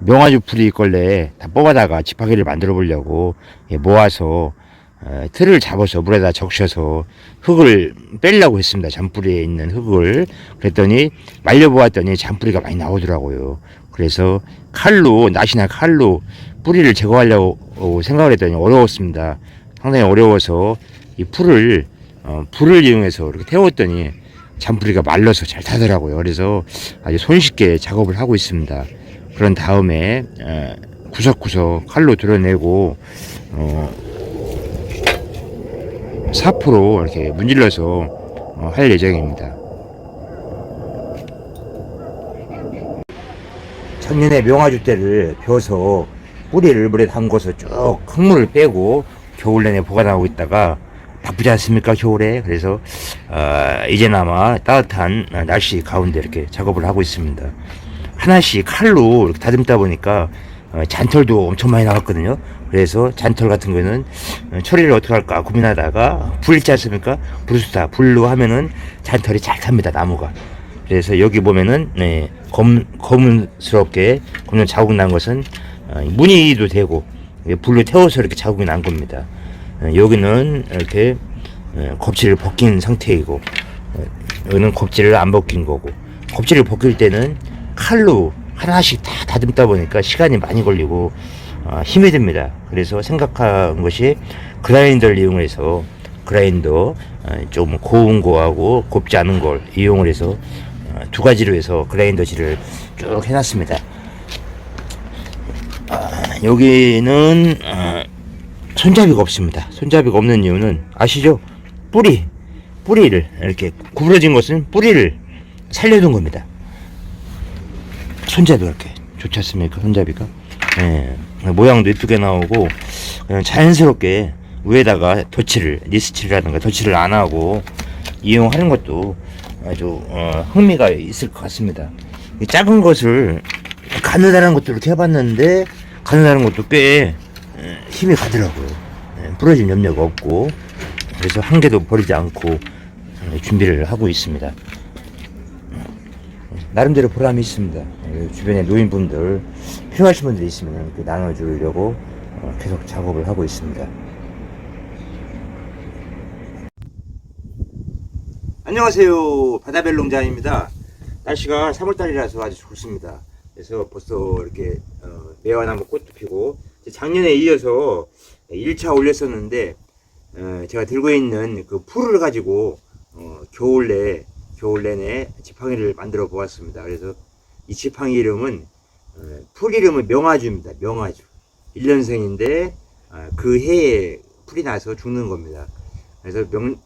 명아주 풀이 있걸래 다 뽑아다가 지팡이를 만들어 보려고 예, 모아서 어, 틀을 잡아서 물에다 적셔서 흙을 빼려고 했습니다. 잔뿌리에 있는 흙을 그랬더니 말려 보았더니 잔뿌리가 많이 나오더라고요. 그래서 칼로 낫이나 칼로 뿌리를 제거하려고 생각을 했더니 어려웠습니다. 상당히 어려워서 이 풀을 어, 불을 이용해서 이렇게 태웠더니 잔뿌리가 말라서 잘 타더라고요. 그래서 아주 손쉽게 작업을 하고 있습니다. 그런 다음에 에, 구석구석 칼로 드러내고 어, 사포로 이렇게 문질러서 어, 할 예정입니다. 작년에 명아주 때를 벼서 뿌리를 물에 담궈서 쭉 흙물을 빼고 겨울 내내 보관하고 있다가 바쁘지 않습니까 겨울에 그래서 어, 이제나마 따뜻한 날씨 가운데 이렇게 작업을 하고 있습니다 하나씩 칼로 이렇게 다듬다 보니까 어, 잔털도 엄청 많이 나왔거든요. 그래서 잔털 같은 거는 어, 처리를 어떻게 할까 고민하다가 불 있지 않습니까? 불수다. 불로 하면은 잔털이 잘 탑니다 나무가. 그래서 여기 보면은 네, 검, 검은스럽게 검은 자국 난 것은 어, 무늬도 되고 불로 태워서 이렇게 자국이 난 겁니다. 어, 여기는 이렇게 어, 껍질을 벗긴 상태이고 어, 여기는 껍질을 안 벗긴 거고 껍질을 벗길 때는 칼로 하나씩 다 다듬다 보니까 시간이 많이 걸리고 어, 힘이 듭니다. 그래서 생각한 것이 그라인더를 이용해서 그라인더 어, 좀 고운 거하고 곱지 않은 걸 이용을 해서 어, 두 가지로 해서 그라인더질을 쭉 해놨습니다. 아, 여기는 어, 손잡이가 없습니다. 손잡이가 없는 이유는 아시죠? 뿌리 뿌리를 이렇게 구부러진 것은 뿌리를 살려둔 겁니다. 손잡이가 이렇게 좋지 않습니까? 손잡이가 예, 모양도 이쁘게 나오고 그냥 자연스럽게 위에다가 덧칠을 니스칠이라든가 덧칠을 안 하고 이용하는 것도 아주 어, 흥미가 있을 것 같습니다. 이 작은 것을 가느다란 것도 이렇게 해봤는데 가느다란 것도 꽤 에, 힘이 가더라고요. 에, 부러질 염려가 없고 그래서 한 개도 버리지 않고 에, 준비를 하고 있습니다. 나름대로 보람이 있습니다. 에, 주변에 노인분들 필요하신 분들 있으면 나눠주려고 어, 계속 작업을 하고 있습니다. 안녕하세요. 바다벨 농장입니다. 날씨가 3월달이라서 아주 좋습니다. 그래서 벌써 이렇게 어, 매화나무 꽃도 피고 작년에 이어서 1차 올렸었는데 어, 제가 들고 있는 그 풀을 가지고 어, 겨울 내 겨울 내내 지팡이를 만들어 보았습니다. 그래서 이 지팡이 이름은 어, 풀 이름은 명아주입니다. 명아주 1년생인데 어, 그 해에 풀이 나서 죽는 겁니다. 그래서 명,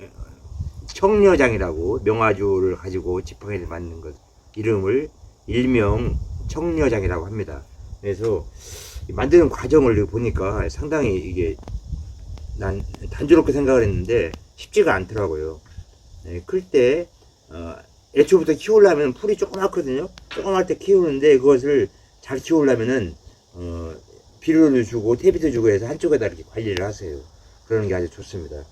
청려장이라고 명아주를 가지고 지팡이를 만든 것 이름을 일명 청려장이라고 합니다. 그래서 이 만드는 과정을 보니까 상당히 이게 난 단조롭게 생각을 했는데 쉽지가 않더라고요. 네, 클때 어, 애초부터 키우려면 풀이 조그맣거든요. 조그맣 때 키우는데 그것을 잘 키우려면은 어, 비료를 주고 퇴비도 주고 해서 한쪽에다 이렇게 관리를 하세요. 그러는 게 아주 좋습니다.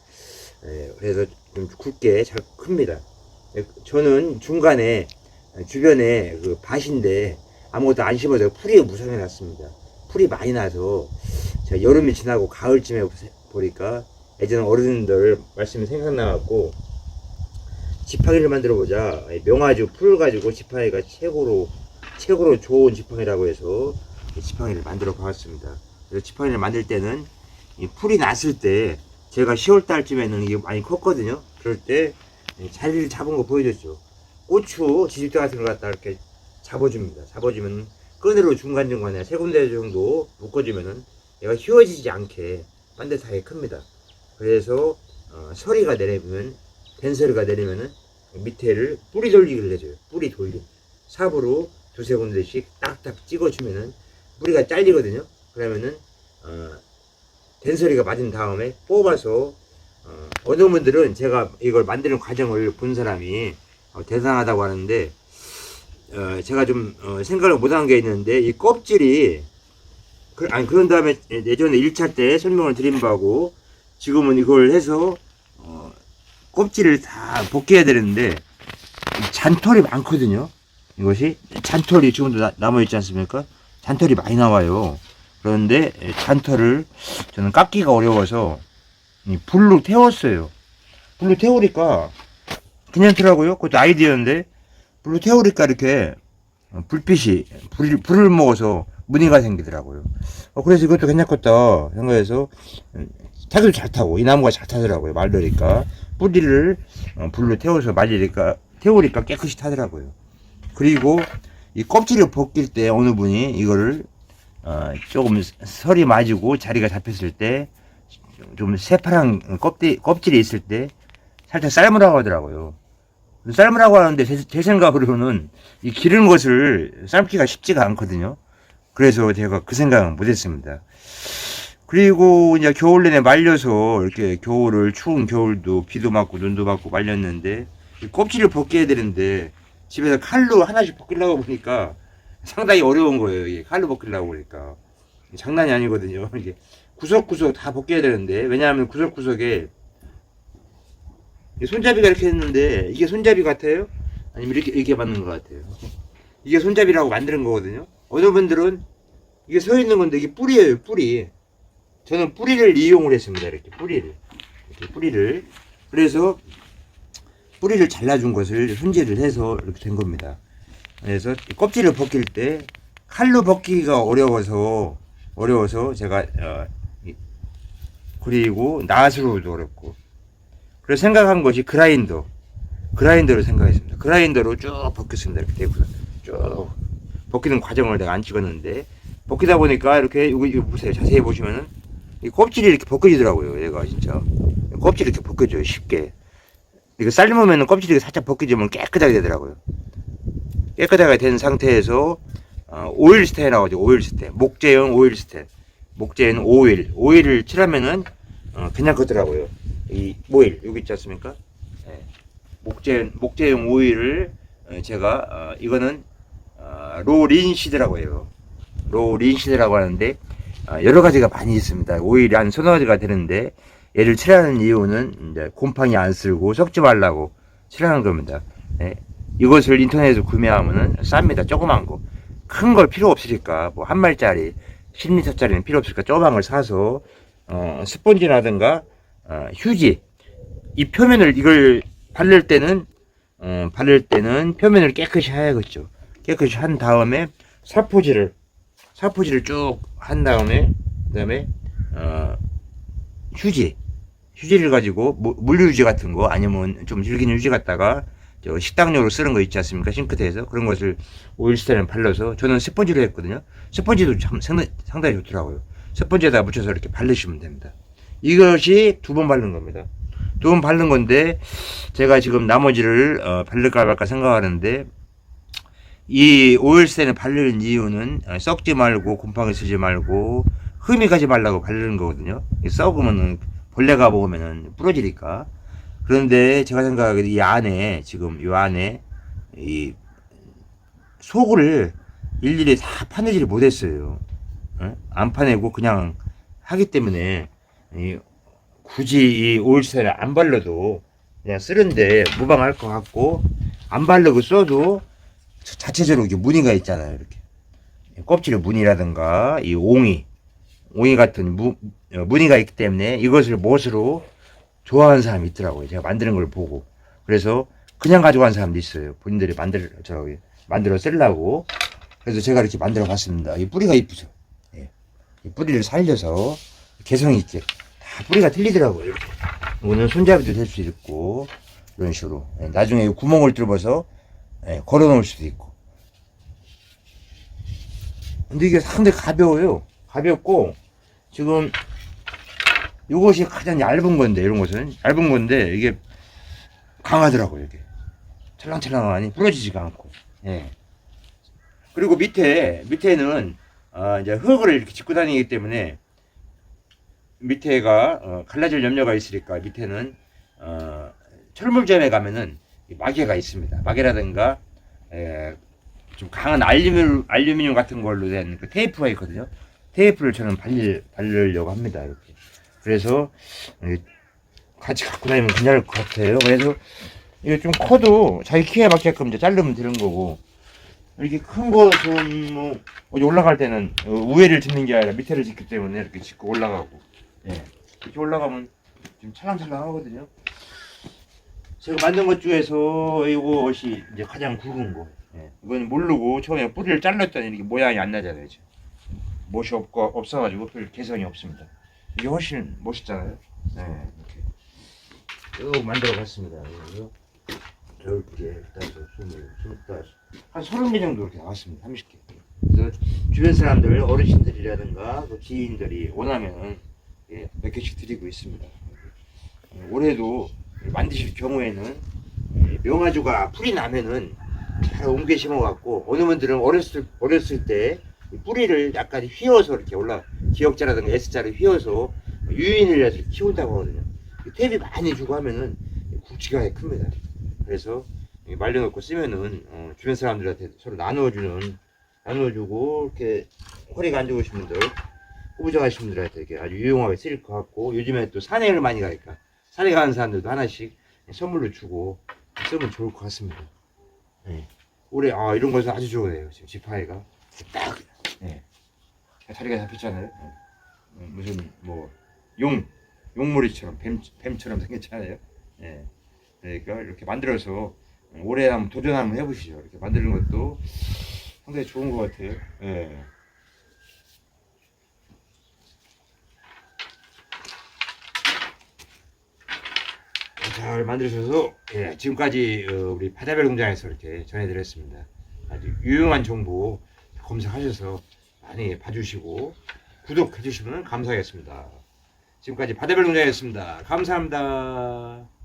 예, 그래서 좀 굵게 잘 큽니다. 예, 저는 중간에 주변에 그 밭인데 아무것도 안 심어서 풀이 무성해 놨습니다. 풀이 많이 나서 제가 여름이 지나고 가을쯤에 보니까 예전 어른들 말씀이 생각나갖고 지팡이를 만들어 보자. 명아주 풀 가지고 지팡이가 최고로 최고로 좋은 지팡이라고 해서 이 지팡이를 만들어 봤습니다. 그래서 지팡이를 만들 때는 이 풀이 났을 때 제가 10월 달쯤에는 이게 많이 컸거든요. 그럴 때 자리를 잡은 거 보여줬죠. 고추 지집대 같은 거 갖다 이렇게 잡아줍니다. 잡아주면 끈으로 중간중간에 세 군데 정도 묶어주면은 얘가 휘어지지 않게 반듯하게 큽니다. 그래서 어, 서리가 내리면 댄서리가 내리면은 밑에를 뿌리 돌리기를 해줘요. 뿌리 돌리. 삽으로 두세 군데씩 딱딱 찍어주면은 뿌리가 잘리거든요. 그러면은 어, 댄서리가 맞은 다음에 뽑아서 어, 어느 분들은 제가 이걸 만드는 과정을 본 사람이 어, 대단하다고 하는데 어, 제가 좀 어, 생각을 못한 게 있는데 이 껍질이 그, 아니 그런 다음에 예전에 1차 때 설명을 드린 바고 지금은 이걸 해서 어, 껍질을 다 벗겨야 되는데 잔털이 많거든요. 이것이 잔털이 지금도 나- 남아 있지 않습니까? 잔털이 많이 나와요. 그런데 잔털을 저는 깎기가 어려워서 이 불로 태웠어요. 불로 태우니까 괜찮더라고요. 그것도 아이디어인데 불로 태우니까 이렇게 불빛이 불을, 불을 먹어서 무늬가 생기더라고요. 어, 그래서 이것도 괜찮겠다 생각해서 음, 타기도 잘 타고 이 나무가 잘 타더라고요. 말르니까 뿌리를 어, 불로 태워서 말리니까 태우니까 깨끗이 타더라고요. 그리고 이 껍질을 벗길 때 어느 분이 이거를 어, 조금 설이 맞고 자리가 잡혔을 때 좀 새파란 껍질, 껍질이 있을 때 살짝 삶으라고 하더라고요. 삶으라고 하는데 제, 제 생각으로는 이 기른 것을 삶기가 쉽지가 않거든요. 그래서 제가 그 생각은 못했습니다. 그리고 이제 겨울 내내 말려서 이렇게 겨울을 추운 겨울도 비도 맞고 눈도 맞고 말렸는데 이 껍질을 벗겨야 되는데 집에서 칼로 하나씩 벗기려고 보니까 상당히 어려운 거예요. 이게 칼로 벗기려고 보니까 장난이 아니거든요. 이게 구석구석 다 벗겨야 되는데 왜냐하면 구석구석에 이 손잡이가 이렇게 했는데 이게 손잡이 같아요? 아니면 이렇게 이렇게 받는 것 같아요? 이게 손잡이라고 만드는 거거든요. 어느 분들은 이게 서 있는 건데 이게 뿌리예요, 뿌리. 저는 뿌리를 이용을 했습니다. 이렇게 뿌리를. 이렇게 뿌리를. 그래서 뿌리를 잘라준 것을 손질을 해서 이렇게 된 겁니다. 그래서 이 껍질을 벗길 때 칼로 벗기가 어려워서 어려워서 제가 어, 이- 그리고 낫으로도 어렵고 그래서 생각한 것이 그라인더 그라인더로 생각했습니다. 그라인더로 쭉 벗겼습니다. 이렇게 대고 쭉 벗기는 과정을 내가 안 찍었는데 벗기다 보니까 이렇게 이거, 이거 보세요. 자세히 보시면은 이 껍질이 이렇게 벗겨지더라고요. 얘가 진짜 껍질이 이렇게 벗겨져요. 쉽게 이거 삶으면 껍질이 살짝 벗겨지면 깨끗하게 되더라고요. 깨끗하게 된 상태에서 어, 오일 스텐 나오죠. 오일 스텐. 목재용 오일 스텐. 목재는 오일. 오일을 칠하면은 어, 그냥 걷더라고요. 이 오일 여기 있지 않습니까? 예. 목재 목재용 오일을 어, 제가 어, 이거는 어, 로린시드라고 해요. 로린시드라고 하는데 어, 여러 가지가 많이 있습니다. 오일이 한 서너 가지가 되는데 얘를 칠하는 이유는 이제 곰팡이 안 쓸고 섞지 말라고 칠하는 겁니다. 예. 이것을 인터넷에서 구매하면은 쌉니다. 조그만 거. 큰 걸 필요 없으니까 뭐 한 말짜리 10리터짜리는 필요 없으니까 조그만 걸 사서 어, 스펀지라든가 어, 휴지 이 표면을 이걸 바를 때는 어, 바를 때는 표면을 깨끗이 해야겠죠. 깨끗이 한 다음에 살포질을 살포질을 쭉 한 다음에 그다음에 어, 휴지. 휴지를 가지고 무- 물류유지 같은 거 아니면 좀 질긴 유지 갖다가 저 식당용으로 쓰는 거 있지 않습니까? 싱크대에서? 그런 것을 오일스텐에 발라서 저는 스펀지로 했거든요. 스펀지도 참 상당히, 상당히 좋더라고요. 스펀지에다 묻혀서 이렇게 바르시면 됩니다. 이것이 두 번 바른 겁니다. 두 번 바른 건데 제가 지금 나머지를 어, 바를까 말까 생각하는데 이 오일스텐을 바르는 이유는 어, 썩지 말고 곰팡이 쓰지 말고 흠이 가지 말라고 바르는 거거든요 이 썩으면은 벌레가 먹으면은 부러지니까 그런데 제가 생각하기에 이 안에 지금 이 안에 이 속을 일일이 다 파내지를 못했어요. 어? 안 파내고 그냥 하기 때문에 이 굳이 이 오일스텐을 안 발라도 그냥 쓰는데 무방할 것 같고 안 바르고 써도 자체적으로 이게 무늬가 있잖아요. 이렇게 껍질에 무늬라든가 이 옹이 옹이 같은 무, 어, 무늬가 있기 때문에 이것을 못으로 좋아하는 사람이 있더라고요. 제가 만드는 걸 보고. 그래서 그냥 가져간 사람도 있어요. 본인들이 만들, 저기, 만들어 쓰려고. 그래서 제가 이렇게 만들어 봤습니다. 이 뿌리가 이쁘죠. 예. 이 뿌리를 살려서 개성 있게. 다 뿌리가 틀리더라고요. 이렇게. 오늘 손잡이도 될 수 있고, 이런 식으로. 예, 나중에 이 구멍을 뚫어서 예, 걸어 놓을 수도 있고. 근데 이게 상당히 가벼워요. 가볍고, 지금 이것이 가장 얇은 건데 이런 것은 얇은 건데 이게 강하더라고요 이게 찰랑찰랑하니 부러지지가 않고 예 그리고 밑에 밑에는 어, 이제 흙을 이렇게 짚고 다니기 때문에 밑에가 어, 갈라질 염려가 있으니까 밑에는 어, 철물점에 가면은 이 마개가 있습니다 마개라든가 에, 좀 강한 알루미늄, 알루미늄 같은 걸로 된 그 테이프가 있거든요 테이프를 저는 발릴, 바르려고 합니다 이렇게 그래서 이, 같이 갖고 다니면 괜찮을 것 같아요. 그래서 이게 좀 커도 자기 키에 맞게끔 이제 자르면 되는 거고 이렇게 큰 것은 뭐 어디 올라갈 때는 어, 우회를 짓는 게 아니라 밑에를 짓기 때문에 이렇게 짓고 올라가고 예. 이렇게 올라가면 좀 찰랑찰랑 하거든요. 제가 만든 것 중에서 이것이 이제 가장 굵은 거. 예. 이건 모르고 처음에 뿌리를 잘랐더니 이렇게 모양이 안 나잖아요. 지금. 못이 없고 없어가지고 별 개성이 없습니다. 이게 훨씬 멋있잖아요. 네, 이렇게 쭉 만들어봤습니다. 그래서 열 개, 다섯, 스물, 스물다섯, 한 서른 개 정도 이렇게 나왔습니다. 30개. 그래서 주변 사람들, 어르신들이라든가 또 지인들이 원하면 예, 몇 개씩 드리고 있습니다. 예, 올해도 만드실 경우에는 예, 명아주가 풀이 나면은 잘 옮겨 심어갖고 어느 분들은 어렸을 어렸을 때이 뿌리를 약간 휘어서 이렇게 올라 기역자라든가 S자를 휘어서 유인을 해서 키운다고 하거든요. 이 탭이 많이 주고 하면은 굵지가 큽니다. 그래서 이 말려놓고 쓰면은 어, 주변 사람들한테 서로 나누어주는 나누어주고 이렇게 허리가 안 좋으신 분들 후보자하신 분들한테 이렇게 아주 유용하게 쓰일 것 같고 요즘에 또 산행을 많이 가니까 산에 가는 사람들도 하나씩 선물로 주고 쓰면 좋을 것 같습니다. 네. 올해 아 이런 것은 아주 좋네요. 지금 지파이가 딱 네. 다리가 잡혔잖아요. 네. 음, 무슨 뭐 용 용머리처럼 뱀 뱀처럼 생겼잖아요. 예. 그러니까 이렇게 만들어서 올해 한번 도전 한번 해보시죠. 이렇게 만드는 것도 상당히 좋은 것 같아요. 예. 잘 만드셔서 예, 지금까지 어, 우리 바다별 공장에서 이렇게 전해드렸습니다. 아주 유용한 정보 검색하셔서 많이 봐주시고 구독해 주시면 감사하겠습니다. 지금까지 바다별 공장이었습니다. 감사합니다.